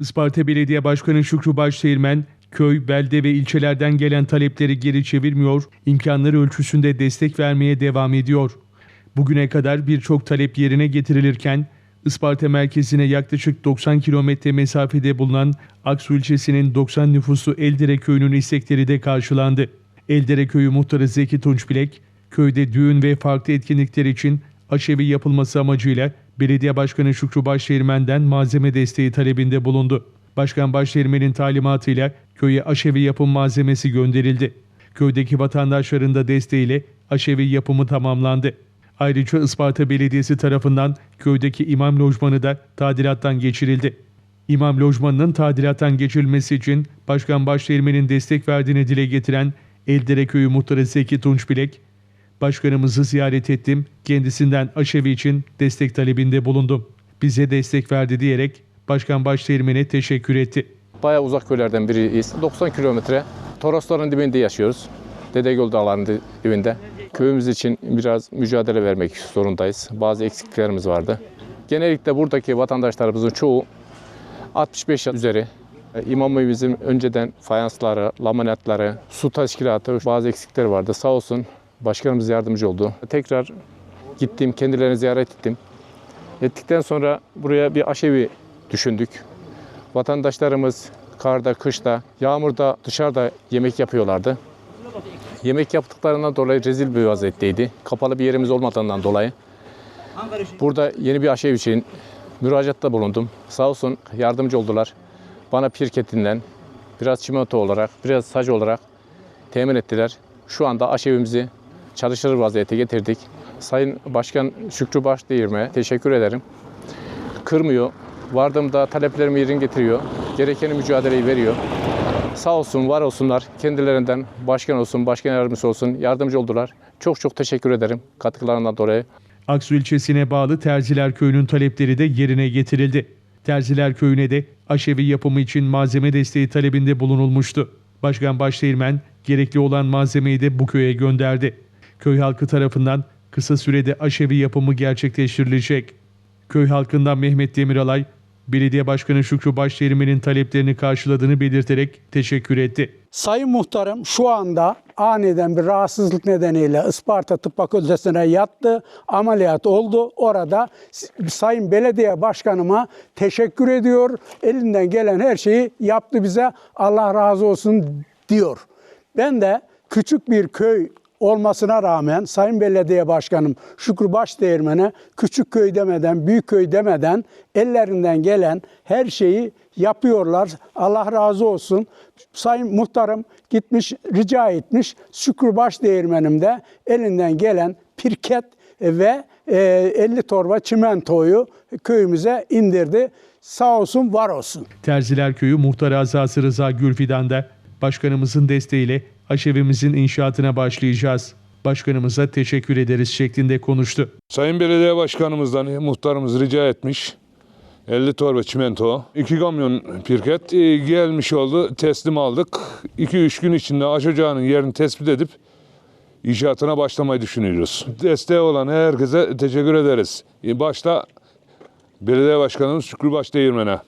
Isparta Belediye Başkanı Şükrü Başdeğirmen, köy, belde ve ilçelerden gelen talepleri geri çevirmiyor, imkanları ölçüsünde destek vermeye devam ediyor. Bugüne kadar birçok talep yerine getirilirken, Isparta merkezine yaklaşık 90 kilometre mesafede bulunan Aksu ilçesinin 90 nüfuslu Eldere köyünün istekleri de karşılandı. Eldere köyü muhtarı Zeki Tunç Bilek, köyde düğün ve farklı etkinlikler için aşevi yapılması amacıyla Belediye Başkanı Şükrü Başdeğirmen'den malzeme desteği talebinde bulundu. Başkan Başdeğirmen'in talimatıyla köye aşevi yapım malzemesi gönderildi. Köydeki vatandaşların da desteğiyle aşevi yapımı tamamlandı. Ayrıca Isparta Belediyesi tarafından köydeki imam lojmanı da tadilattan geçirildi. İmam lojmanının tadilattan geçirilmesi için Başkan Başdeğirmen'in destek verdiğini dile getiren Eldere Köyü Muhtarı Zeki Tunç Bilek, Başkanımızı ziyaret ettim, kendisinden aşevi için destek talebinde bulundum. Bize destek verdi diyerek Başkan Başdeğirmen'e teşekkür etti. Bayağı uzak köylerden biriyiz. 90 kilometre. Torosların dibinde yaşıyoruz. Dedegöl Dağları'nın dibinde. Köyümüz için biraz mücadele vermek zorundayız. Bazı eksikliklerimiz vardı. Genellikle buradaki vatandaşlarımızın çoğu 65 yaş üzeri. İmam evimizin önceden fayansları, laminatları, su teşkilatı bazı eksikler vardı. Sağ olsun başkanımız yardımcı oldu. Tekrar gittim, kendilerini ziyaret ettim. Ettikten sonra buraya bir aşevi düşündük. Vatandaşlarımız karda, kışta, yağmurda dışarıda yemek yapıyorlardı. Yemek yaptıklarından dolayı rezil bir vaziyetteydi. Kapalı bir yerimiz olmadığından dolayı. Burada yeni bir aşev için müracaatta bulundum. Sağ olsun yardımcı oldular. Bana pirketinden biraz çimento olarak, biraz sac olarak temin ettiler. Şu anda aşevimizi çalışır vaziyete getirdik. Sayın Başkan Şükrü Başdeğirme teşekkür ederim. Kırmıyor. Vardığımda taleplerimi yerine getiriyor. Gereken mücadeleyi veriyor. Sağ olsun, var olsunlar. Kendilerinden başkan olsun, başkan yardımcısı olsun yardımcı oldular. Çok çok teşekkür ederim katkılarından dolayı. Aksu ilçesine bağlı Terziler Köyü'nün talepleri de yerine getirildi. Terziler Köyü'ne de aşevi yapımı için malzeme desteği talebinde bulunulmuştu. Başkan Başdeğirmen gerekli olan malzemeyi de bu köye gönderdi. Köy halkı tarafından kısa sürede aşevi yapımı gerçekleştirilecek. Köy halkından Mehmet Demiralay, Belediye Başkanı Şükrü Başdeğirmen'in taleplerini karşıladığını belirterek teşekkür etti. Sayın Muhtarım şu anda aniden bir rahatsızlık nedeniyle Isparta Tıp Fakültesine yattı. Ameliyat oldu. Orada Sayın Belediye Başkanıma teşekkür ediyor. Elinden gelen her şeyi yaptı bize. Allah razı olsun diyor. Ben de küçük bir köy olmasına rağmen Sayın Belediye Başkanım Şükrü Başdeğirmen'e küçük köy demeden, büyük köy demeden ellerinden gelen her şeyi yapıyorlar. Allah razı olsun. Sayın Muhtarım gitmiş rica etmiş. Şükrü Başdeğirmen'im de elinden gelen pirket ve e, 50 torba çimentoyu köyümüze indirdi. Sağ olsun, var olsun. Terziler Köyü Muhtar Azası Rıza Gülfidan da başkanımızın desteğiyle aşevimizin inşaatına başlayacağız. Başkanımıza teşekkür ederiz şeklinde konuştu. Sayın Belediye Başkanımızdan muhtarımız rica etmiş. 50 torba çimento, 2 kamyon pirket e, gelmiş oldu. Teslim aldık. 2-3 gün içinde aş ocağının yerini tespit edip inşaatına başlamayı düşünüyoruz. Desteği olan herkese teşekkür ederiz. E, Başta Belediye Başkanımız Şükrü Başdeğirmen'e.